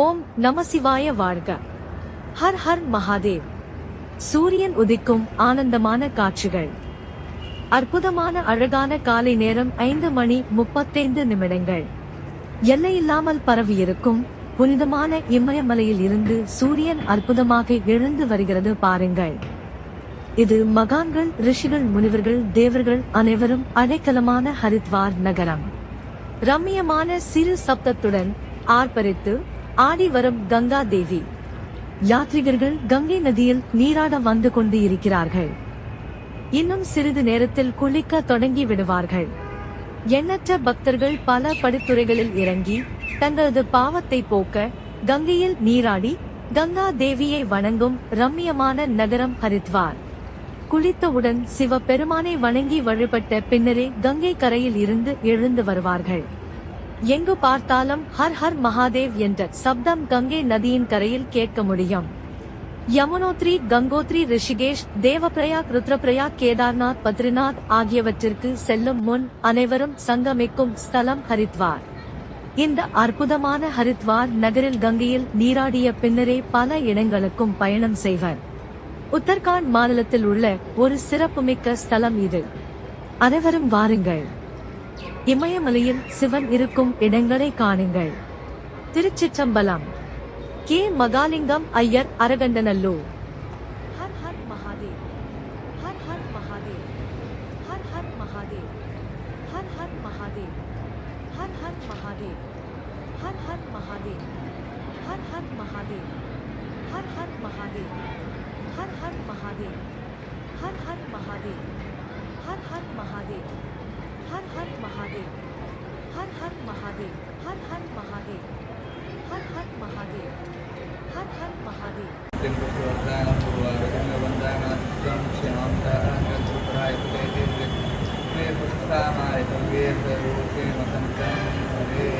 ஓம் நமசிவாய வாழ்க. ஹர் ஹர் மகாதேவ். சூரியன் உதிக்கும் ஆனந்தமான காட்சிகள். அற்புதமான அழகான காலை நேரம் ஐந்து மணி முப்பத்தைந்து நிமிடங்கள். எல்லையில்லாமல் பரவியிருக்கும் புனிதமான இமயமலையில் இருந்து சூரியன் அற்புதமாக எழுந்து வருகிறது பாருங்கள். இது மகான்கள் ரிஷிகள் முனிவர்கள் தேவர்கள் அனைவரும் அடைக்கலமான ஹரித்வார் நகரம். ரம்மியமான சிறு சப்தத்துடன் ஆர்ப்பரித்து ஆடி வரும் கங்கா தேவி யாத்ரிகர்கள் கங்கை நதியில் நீராட வந்து கொண்டு இருக்கிறார்கள். இன்னும் சிறிது நேரத்தில் குளிக்க தொடங்கி விடுவார்கள். எண்ணற்ற பக்தர்கள் பல படித்துறைகளில் இறங்கி தங்களது பாவத்தை போக்க கங்கையில் நீராடி கங்கா தேவியை வணங்கும் ரம்மியமான நகரம் ஹரித்வார். குளித்தவுடன் சிவ பெருமானை வணங்கி வழிபட்ட பின்னரே கங்கை கரையில் இருந்து எழுந்து வருவார்கள். எங்கு பார்த்தாலும் ஹர் ஹர் மகாதேவ் என்ற சப்தம் கங்கை நதியின் கரையில் கேட்க முடியும். யமுனோத்ரி கங்கோத்ரி ரிஷிகேஷ் தேவப்பிரயாக் ருத்ரபிரயாக் கேதார்நாத் பத்ரிநாத் ஆகியவற்றிற்கு செல்லும் முன் அனைவரும் சங்கமிக்கும் ஸ்தலம் ஹரித்வார். இந்த அற்புதமான ஹரித்வார் நகரில் கங்கையில் நீராடிய பின்னரே பல இடங்களுக்கும் பயணம் செய்வர். உத்தரகாண்ட் மாநிலத்தில் உள்ள ஒரு சிறப்புமிக்க ஸ்தலம் இது. அனைவரும் வாருங்கள். இமயமலையில் சிவன் இருக்கும் இடங்களை காணுங்கள் திருச்சிற்றம்பலம் கே மகாலிங்கம் ஐயர் அரகண்டநல்லூர் ஹர் ஹர் மகாதேவ் ஹர் ஹர் மகாதேவ் ஹர் ஹர் மகாதேவ் ஹர் ஹர் மகாதேவ் ஹர் ஹர் மகாதேவ் ஹர் ஹர் மகாதேவ் ஹர் ஹர் மகாதேவ் ஹர் ஹர் மகாதேவ் ஹர் ஹர் மகாதேவ் ஹர் ஹர் மகாதேவ் ஹர் ஹர் மகாதேவ் महादेव हर हर महादेव हर हर महादेव हर हर महादेव पुष्पामाय भव्ये रूपे वसन्तं हरे